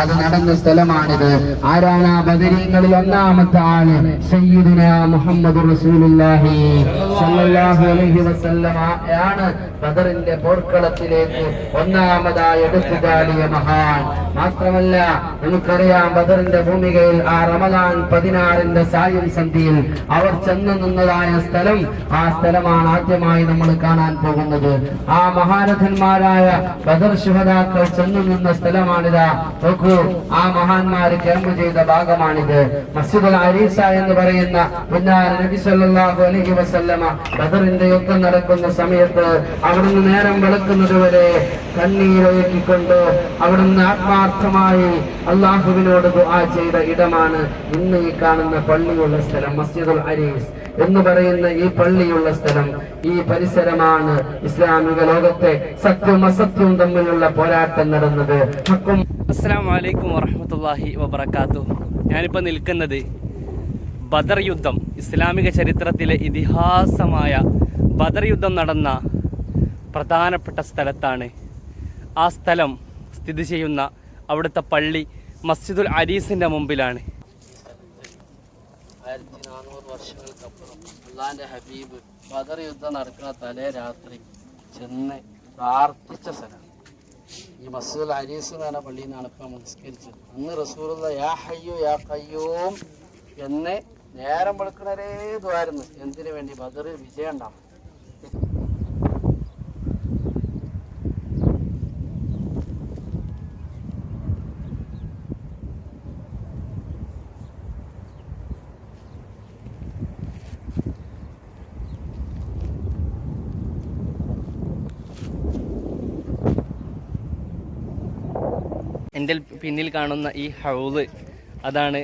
അത് നടന്ന സ്ഥലമാണിത്. ആരാണ് ആ ബദരീങ്ങളിൽ ഒന്നാമത്തെ ആൾ സയ്യിദുന മുഹമ്മദ് റസൂലുള്ളാഹി സല്ലല്ലാഹു അലൈഹി വസല്ലമ ആണ് ബദറിന്റെ പോർക്കളത്തിലേക്ക് ഒന്നാമതായി എടുത്തു ചാടിയ മഹാൻ. മാത്രമല്ല നമുക്കറിയാം ബദറിന്റെ ഭൂമികയിൽ ആ റമദാൻ പതിനാറിന്റെ സായം സന്ധിയിൽ അവർ ചെന്നു നിന്നതായ സ്ഥലം ആ സ്ഥലമാണ് ആദ്യമായി നമ്മൾ കാണാൻ പോകുന്നത്. ആ മഹാരഥന്മാരായ ബദർ ശുഹദാക്കൾ ചെന്നു നിന്ന സ്ഥലമാണിത്. നോക്കൂ ആ മഹാന്മാര് ക്യാമ്പ് ചെയ്ത ഭാഗമാണിത്. മസ്ജിദുൽ അരീസ എന്ന് പറയുന്ന നബി സല്ലല്ലാഹു അലൈഹി വസല്ലമ ബദറിന്റെ യുദ്ധം നടക്കുന്ന സമയത്ത് അവിടുന്ന് നേരം വെളുക്കുന്നത് വരെ കണ്ണീരൊഴുക്കിക്കൊണ്ട് അവിടുന്ന് ആത്മാർത്ഥമായി അള്ളാഹുവിനോട് ദുആ ചെയ്ത ഇടമാണ് ഇന്ന് ഈ കാണുന്ന പള്ളിയുള്ള സ്ഥലം മസ്ജിദുൽ അരീസ്. എന്ന് പറയുന്ന ഈ പള്ളിയുള്ള സ്ഥലം ഈ പരിസരമാണ് ഇസ്ലാമിക ലോകത്തെ സത്യവും അസത്യവും തമ്മിലുള്ള പോരാട്ടം നടന്നത്. ഹക്കും അസ്സാം വലൈക്കും വറഹമത്തല്ലാഹി വബർക്കാത്തു ഞാനിപ്പോൾ നിൽക്കുന്നത് ബദർ യുദ്ധം ഇസ്ലാമിക ചരിത്രത്തിലെ ഇതിഹാസമായ ബദർ യുദ്ധം നടന്ന പ്രധാനപ്പെട്ട സ്ഥലത്താണ്. ആ സ്ഥലം സ്ഥിതി ചെയ്യുന്ന അവിടുത്തെ പള്ളി മസ്ജിദുൽ അരീസിന്റെ മുമ്പിലാണ്. ആയിരത്തി നാനൂറ് വർഷങ്ങൾക്കപ്പുറം അള്ളാന്റെ ഹബീബ് ബദർ യുദ്ധം നടക്കുന്ന തലേ രാത്രി ചെന്ന് പ്രാർത്ഥിച്ച സ്ഥലം. ഈ മസൂൽ അരീസ് എന്ന് പറഞ്ഞ പള്ളിയിൽ നിന്നാണ് ഇപ്പം നമസ്കരിച്ചത് അന്ന് റസൂലുള്ള യാ ഹയ്യോ യാ കയ്യോം എന്ന് നേരം വെളുക്കണരേ ദ്വാരുന്നു എന്തിനു വേണ്ടി? ബദർ വിജയം ഉണ്ടാവും എന്റെ പിന്നിൽ കാണുന്ന ഈ ഹൗൾ അതാണ്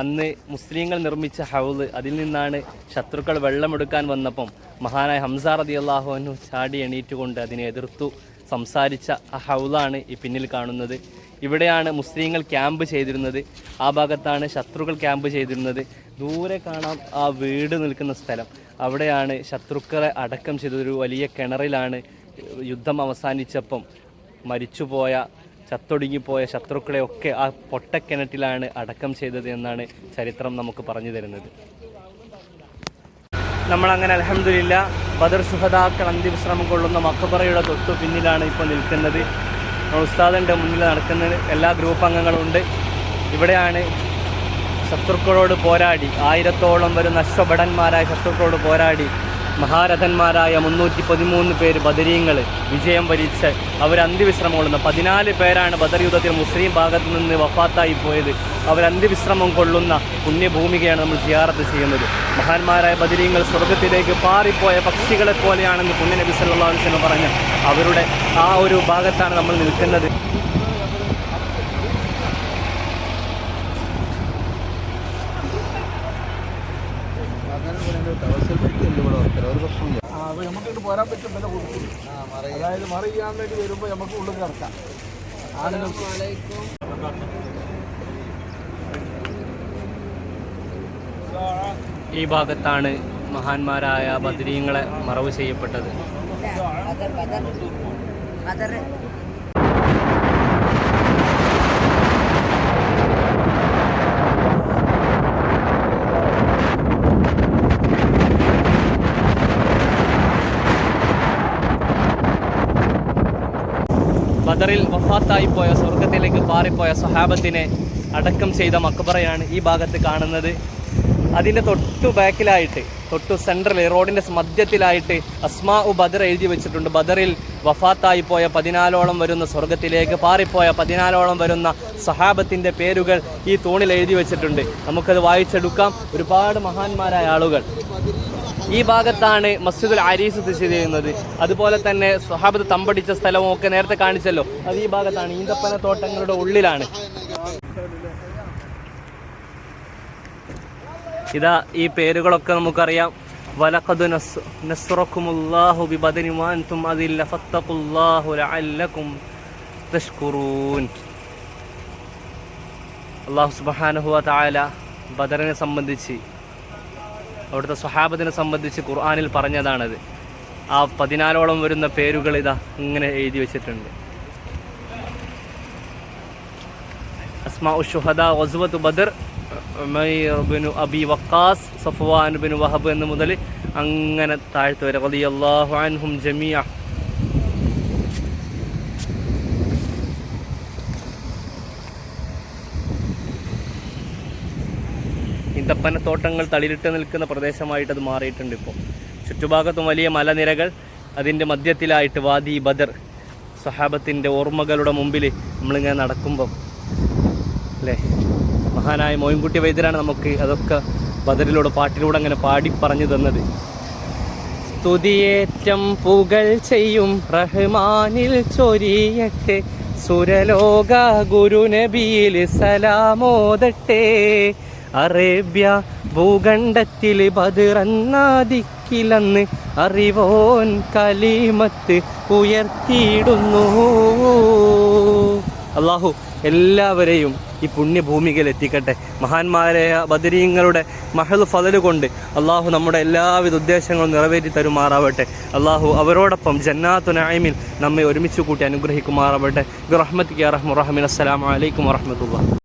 അന്ന് മുസ്ലിങ്ങൾ നിർമ്മിച്ച ഹൗൾ. അതിൽ നിന്നാണ് ശത്രുക്കൾ വെള്ളമെടുക്കാൻ വന്നപ്പം മഹാനായ ഹംസാർ അതി അള്ളാഹുവിനു ചാടി എണീറ്റുകൊണ്ട് അതിനെ എതിർത്തു സംസാരിച്ച ആ ഹൗളാണ് ഈ പിന്നിൽ കാണുന്നത്. ഇവിടെയാണ് മുസ്ലിങ്ങൾ ക്യാമ്പ് ചെയ്തിരുന്നത്. ആ ഭാഗത്താണ് ശത്രുക്കൾ ക്യാമ്പ് ചെയ്തിരുന്നത്. ദൂരെ കാണാം ആ വീട് നിൽക്കുന്ന സ്ഥലം. അവിടെയാണ് ശത്രുക്കളെ അടക്കം ചെയ്തൊരു വലിയ കിണറിലാണ് യുദ്ധം അവസാനിച്ചപ്പം മരിച്ചുപോയ ചത്തൊടുങ്ങിപ്പോയ ശത്രുക്കളെയൊക്കെ ആ പൊട്ടക്കിണറ്റിലാണ് അടക്കം ചെയ്തത് എന്നാണ് ചരിത്രം നമുക്ക് പറഞ്ഞു തരുന്നത്. നമ്മളങ്ങനെ അലഹമില്ല ബദർ സുഹദാക്കൾ അന്ത്യവിശ്രമം കൊള്ളുന്ന മക്കബറയുടെ തൊട്ടു പിന്നിലാണ് ഇപ്പോൾ നിൽക്കുന്നത്. ഉസ്താദിന്റെ മുന്നിൽ നടക്കുന്ന എല്ലാ ഗ്രൂപ്പ് അംഗങ്ങളും ഉണ്ട്. ഇവിടെയാണ് ശത്രുക്കളോട് പോരാടി ആയിരത്തോളം വരുന്ന അശ്വഭടന്മാരായ ശത്രുക്കളോട് പോരാടി മഹാരഥന്മാരായ മുന്നൂറ്റി പതിമൂന്ന് പേര് ബദരീങ്ങൾ വിജയം വരിച്ച് അവർ അന്ത്യവിശ്രമം കൊള്ളുന്ന പതിനാല് പേരാണ് ബദർ യുദ്ധത്തിൽ മുസ്ലിം ഭാഗത്ത് നിന്ന് വഫാത്തായി പോയത്. അവർ അന്ത്യവിശ്രമം കൊള്ളുന്ന പുണ്യഭൂമികയാണ് നമ്മൾ സിയാറത്ത് ചെയ്യുന്നത്. മഹാന്മാരായ ബദരീങ്ങൾ സ്വർഗത്തിലേക്ക് പാറിപ്പോയ പക്ഷികളെ പോലെയാണെന്ന് പുണ്യ നബി സല്ലല്ലാഹു അലൈഹി വസല്ലം പറഞ്ഞ. അവരുടെ ആ ഒരു ഭാഗത്താണ് നമ്മൾ നിൽക്കുന്നത്. നമുക്കിട്ട് പോരാൻ പറ്റും വില കൊടുക്കും അതായത് മറി ചെയ്യാൻ വേണ്ടി വരുമ്പോൾ നമുക്ക് ഉള്ളിൽ കിടക്കാം. ആളുകൾക്ക് ഈ ഭാഗത്താണ് മഹാന്മാരായ ബദരീങ്ങളെ മറവ് ചെയ്യപ്പെട്ടത്. ബദറിൽ വഫാത്തായി പോയ സ്വർഗത്തിലേക്ക് പാറിപ്പോയ സ്വഹാബത്തിനെ അടക്കം ചെയ്ത മക്ബറയാണ് ഈ ഭാഗത്ത് കാണുന്നത്. അതിന്റെ തൊട്ടു ബാക്കിലായിട്ട് തൊട്ടു സെൻട്രൽ റോഡിന്റെ മധ്യത്തിലായിട്ട് അസ്മാ ഉ ബദർ എഴുതി വെച്ചിട്ടുണ്ട്. ബദറിൽ വഫാത്തായി പോയ പതിനാലോളം വരുന്ന സ്വർഗത്തിലേക്ക് പാറിപ്പോയ പതിനാലോളം വരുന്ന സഹാബത്തിന്റെ പേരുകൾ ഈ തൂണിൽ എഴുതി വെച്ചിട്ടുണ്ട്. നമുക്കത് വായിച്ചെടുക്കാം. ഒരുപാട് മഹാന്മാരായ ആളുകൾ. ഈ ഭാഗത്താണ് മസ്ജിദുൽ അരീസ് സ്ഥിതി ചെയ്യുന്നത്. അതുപോലെ തന്നെ സ്വഹാബത്ത് തമ്പടിച്ച സ്ഥലവും ഒക്കെ നേരത്തെ കാണിച്ചല്ലോ. അത് ഈ ഭാഗത്താണ് ഈന്തപ്പന തോട്ടങ്ങളുടെ ഉള്ളിലാണ്. ഇതാ ഈ പേരുകളൊക്കെ നമുക്കറിയാം. വലഖദ് സുബ്ഹാനഹു ബദറിനെ സംബന്ധിച്ച് അവിടുത്തെ സ്വഹാബത്തിനെ സംബന്ധിച്ച് ഖുർആാനിൽ പറഞ്ഞതാണത്. ആ പതിനാലോളം വരുന്ന പേരുകൾ ഇതാ ഇങ്ങനെ എഴുതി വെച്ചിട്ടുണ്ട്. അസ്മാ ഉഷുഹദ വസുവത്ത് ബദർ ബിനു അബി വക്കാസ് സഫ്വാൻ ബിനു വഹബ് എന്ന് മുതൽ അങ്ങനെ താഴ്ത്തു വരെ റളിയല്ലാഹു അൻഹും ജമിയ ഈന്തപ്പനത്തോട്ടങ്ങൾ തളിരിട്ട് നിൽക്കുന്ന പ്രദേശമായിട്ട് മാറിയിട്ടുണ്ട് ഇപ്പോൾ ചുറ്റുഭാഗത്തും വലിയ മലനിരകൾ അതിന്റെ മധ്യത്തിലായിട്ട് വാദി ബദർ സഹാബത്തിന്റെ ഓർമ്മകളുടെ മുമ്പിൽ നമ്മളിങ്ങനെ നടക്കുമ്പം അല്ലേ? മഹാനായ മോയിൻകുട്ടി വൈദ്യരാണ് നമുക്ക് അതൊക്കെ ബദറിലൂടെ പാട്ടിലൂടെ അങ്ങനെ പാടി പറഞ്ഞു തന്നത്. സ്തുതിയേറ്റം പുകൾ ചെയ്യും റഹ്മാനിൽ ചൊരിയട്ടെ സുരലോക ഗുരുനബിയിൽ സലാമോദട്ടെ. അറേബ്യ ഭൂഖണ്ഡത്തിൽ ബദിറന്നാദിക്കിലെന്ന് അറിവോൻ കലീമത്ത് ഉയർത്തിയിടുന്നു. അള്ളാഹു എല്ലാവരെയും ഈ പുണ്യഭൂമികയിൽ എത്തിക്കട്ടെ. മഹാന്മാരായ ബദരീങ്ങളുടെ മഹൽ ഫതൽ കൊണ്ട് അള്ളാഹു നമ്മുടെ എല്ലാവിധ ഉദ്ദേശങ്ങളും നിറവേറ്റി തരുമാറാവട്ടെ. അള്ളാഹു അവരോടൊപ്പം ജന്നാത്തു നായ്മിൽ നമ്മെ ഒരുമിച്ച് കൂട്ടി അനുഗ്രഹിക്കുമാറാവട്ടെ. റഹ്മത്ത് റഹ്മുറഹമിൻ അസ്സലാമലൈക്കും വറഹമത്തുള്ള